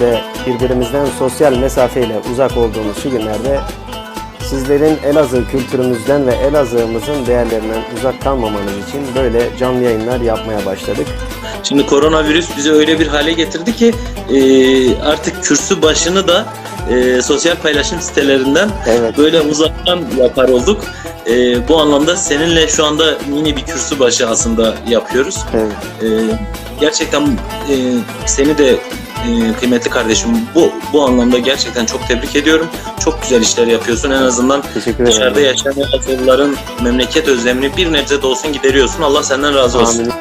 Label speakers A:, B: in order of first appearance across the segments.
A: virüsle birbirimizden sosyal mesafeyle uzak olduğumuz şu günlerde sizlerin Elazığ kültürümüzden ve Elazığ'ımızın değerlerinden uzak kalmamanız için böyle canlı yayınlar yapmaya başladık.
B: Şimdi koronavirüs bizi öyle bir hale getirdi ki e, artık kürsü başını da e, sosyal paylaşım sitelerinden
A: Evet.
B: böyle uzaktan yapar olduk. E, bu anlamda seninle şu anda mini bir kürsü başı aslında yapıyoruz.
A: Evet.
B: E, gerçekten e, seni de kıymetli kardeşim bu bu anlamda gerçekten çok tebrik ediyorum. Çok güzel işler yapıyorsun. En azından dışarıda yaşayan Elazığlıların memleket özlemini bir nebze de olsun gideriyorsun. Allah senden razı olsun.
A: Amin.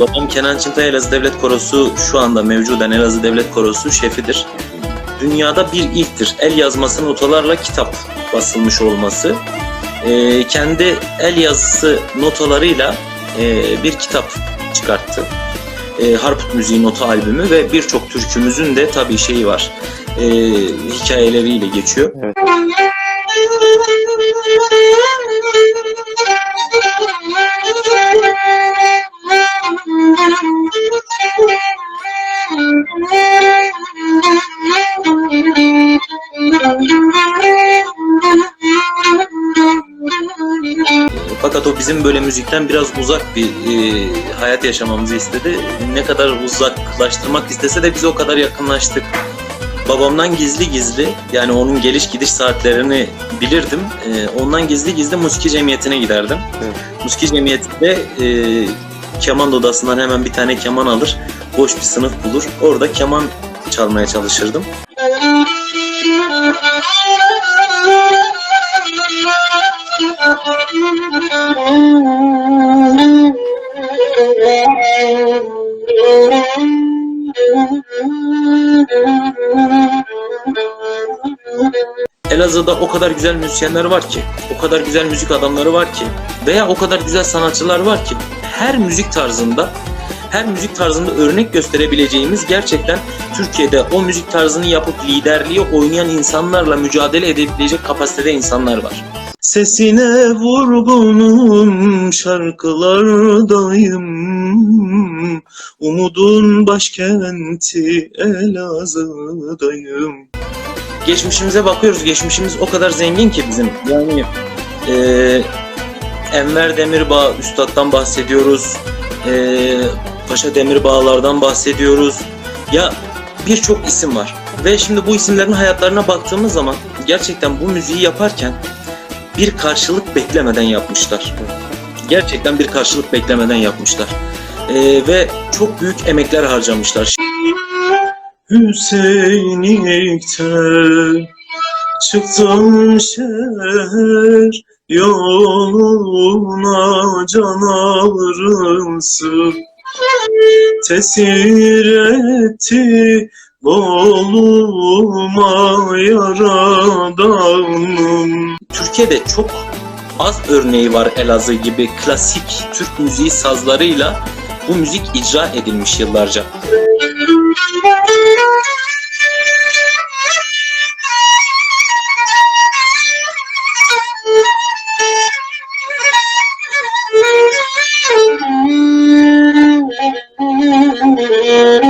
B: Babam Kenan Çintay Elazığ Devlet Korosu şu anda mevcuden Elazığ Devlet Korosu şefidir. Dünyada bir ilktir. El yazması notalarla kitap basılmış olması. Ee, kendi el yazısı notalarıyla e, bir kitap çıkarttı. E, Harput Müziği nota albümü ve birçok türkümüzün de tabii şeyi var. E, hikayeleriyle geçiyor. Fakat o bizim böyle müzikten biraz uzak bir e, hayat yaşamamızı istedi. Ne kadar uzaklaştırmak istese de biz o kadar yakınlaştık. Babamdan gizli gizli yani onun geliş gidiş saatlerini bilirdim. E, ondan gizli gizli musiki cemiyetine giderdim.
A: Evet.
B: Musiki cemiyetinde e, keman odasından hemen bir tane keman alır. Boş bir sınıf bulur. Orada keman çalmaya çalışırdım. Elazığ'da o kadar güzel müzisyenler var ki, o kadar güzel müzik adamları var ki veya o kadar güzel sanatçılar var ki her müzik tarzında her müzik tarzında örnek gösterebileceğimiz gerçekten Türkiye'de o müzik tarzını yapıp liderliği oynayan insanlarla mücadele edebilecek kapasitede insanlar var. Sesine vurgunum şarkılardayım Umudun başkenti Elazığ'dayım geçmişimize bakıyoruz. Geçmişimiz o kadar zengin ki bizim. Yani eee Enver Demirbağ Üstad'dan bahsediyoruz. Eee Paşa Demirbağlar'dan bahsediyoruz. Ya birçok isim var. Ve şimdi bu isimlerin hayatlarına baktığımız zaman gerçekten bu müziği yaparken bir karşılık beklemeden yapmışlar. Gerçekten bir karşılık beklemeden yapmışlar. Eee, ve çok büyük emekler harcamışlar. Hüseyinlikte çıktım şehir yoluna can ağrısı tesir etti Oğluma yaradanım. Türkiye'de çok az örneği var Elazığ gibi klasik Türk müziği sazlarıyla bu müzik icra edilmiş yıllarca.